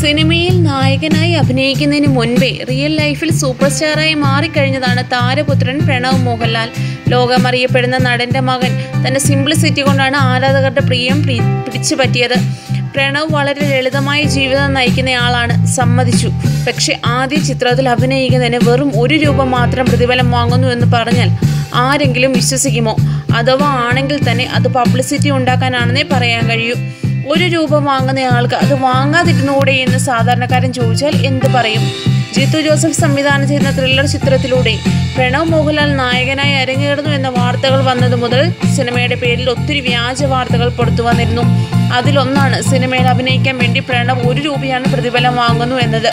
സിനിമയിൽ നായകനായി അഭിനയിക്കുന്നതിന് മുൻപേ റിയൽ ലൈഫിൽ സൂപ്പർ സ്റ്റാറായി മാറിക്കഴിഞ്ഞതാണ് താരപുത്രൻ പ്രണവ് മോഹൻലാൽ. ലോകമറിയപ്പെടുന്ന നടന്റെ മകൻ തന്റെ സിംപ്ലിസിറ്റി കൊണ്ടാണ് ആരാധകരുടെ പ്രിയം പിടിച്ചു പറ്റിയത് പ്രണവ് വളരെ ലളിതമായ ജീവിതം നയിക്കുന്നയാളാണ് സമ്മതിച്ചു. പക്ഷേ ആദ്യ ചിത്രത്തിൽ അഭിനയിക്കുന്നതിന് വെറും ഒരു രൂപ മാത്രം പ്രതിഫലം വാങ്ങുന്നു എന്ന് പറഞ്ഞാൽ ആരെങ്കിലും വിശ്വസിക്കുമോ? അഥവാ ആണെങ്കിൽ തന്നെ അത് പബ്ലിസിറ്റി ഉണ്ടാക്കാനാണെന്നേ പറയാൻ കഴിയൂ. ഒരു രൂപ വാങ്ങുന്നയാൾക്ക് അത് വാങ്ങാതിരുന്നുകൂടെ എന്ന് സാധാരണക്കാരൻ ചോദിച്ചാൽ എന്ത് പറയും? ജിത്തു ജോസഫ് സംവിധാനം ചെയ്യുന്ന ത്രില്ലർ ചിത്രത്തിലൂടെ പ്രണവ് മോഹൻലാൽ നായകനായി അരങ്ങേറുന്നു എന്ന വാർത്തകൾ വന്നത് മുതൽ സിനിമയുടെ പേരിൽ ഒത്തിരി വ്യാജ വാർത്തകൾ പുറത്തു വന്നിരുന്നു. അതിലൊന്നാണ് സിനിമയിൽ അഭിനയിക്കാൻ വേണ്ടി പ്രണവ് ഒരു രൂപയാണ് പ്രതിഫലം വാങ്ങുന്നു എന്നത്.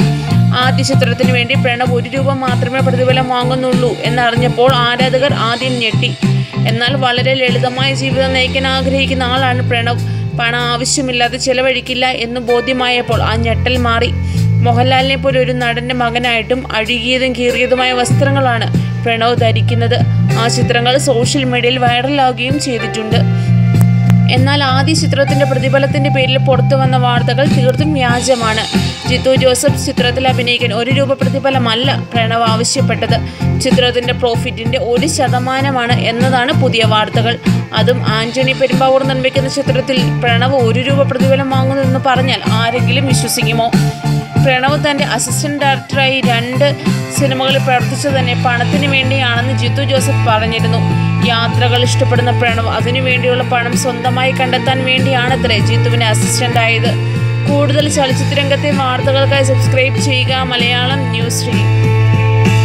ആദ്യ ചിത്രത്തിന് വേണ്ടി പ്രണവ് ഒരു രൂപ മാത്രമേ പ്രതിഫലം വാങ്ങുന്നുള്ളൂ എന്നറിഞ്ഞപ്പോൾ ആരാധകർ ആദ്യം ഞെട്ടി. എന്നാൽ വളരെ ലളിതമായ ജീവിതം നയിക്കാൻ ആഗ്രഹിക്കുന്ന ആളാണ് പ്രണവ്. പണം ആവശ്യമില്ലാതെ ചെലവഴിക്കില്ല എന്ന് ബോധ്യമായപ്പോൾ ആ ഞെട്ടൽ മാറി. മോഹൻലാലിനെ പോലെ ഒരു നടന്റെ മകനായിട്ടും അഴുകിയതും കീറിയതുമായ വസ്ത്രങ്ങളാണ് പ്രണവ് ധരിക്കുന്നത്. ആ ചിത്രങ്ങൾ സോഷ്യൽ മീഡിയയിൽ വൈറലാവുകയും ചെയ്തിട്ടുണ്ട്. എന്നാൽ ആദ്യ ചിത്രത്തിന്റെ പ്രതിഫലത്തിന്റെ പേരിൽ പുറത്തു വന്ന വാർത്തകൾ തീർത്തും വ്യാജമാണ്. ജിത്തു ജോസഫ് ചിത്രത്തിൽ അഭിനയിക്കാൻ ഒരു രൂപ പ്രതിഫലമല്ല പ്രണവ് ആവശ്യപ്പെട്ടത്. ചിത്രത്തിന്റെ പ്രോഫിറ്റിന്റെ ഒരു ശതമാനമാണ് എന്നതാണ് പുതിയ വാർത്തകൾ. അതും ആന്റണി പെരുമ്പാവൂർ നിർമ്മിക്കുന്ന ചിത്രത്തിൽ പ്രണവ് ഒരു രൂപ പ്രതിഫലം വാങ്ങുന്നു എന്ന് പറഞ്ഞാൽ ആരെങ്കിലും വിശ്വസിക്കുമോ? പ്രണവ് തന്റെ അസിസ്റ്റന്റ് ഡയറക്ടറായി രണ്ട് സിനിമകളിൽ പ്രവർത്തിച്ചു തന്നെ പണത്തിന് വേണ്ടിയാണെന്ന് ജിത്തു ജോസഫ് പറഞ്ഞിരുന്നു. യാത്രകൾ ഇഷ്ടപ്പെടുന്ന പ്രണവ് അതിനു വേണ്ടിയുള്ള പണം സ്വന്തമായി കണ്ടെത്താൻ വേണ്ടിയാണത്രേ ജീത്തുവിന് അസിസ്റ്റന്റ് ആയത്. കൂടുതൽ ചലച്ചിത്ര രംഗത്തെ വാർത്തകൾക്കായി സബ്സ്ക്രൈബ് ചെയ്യുക. Malayalam news read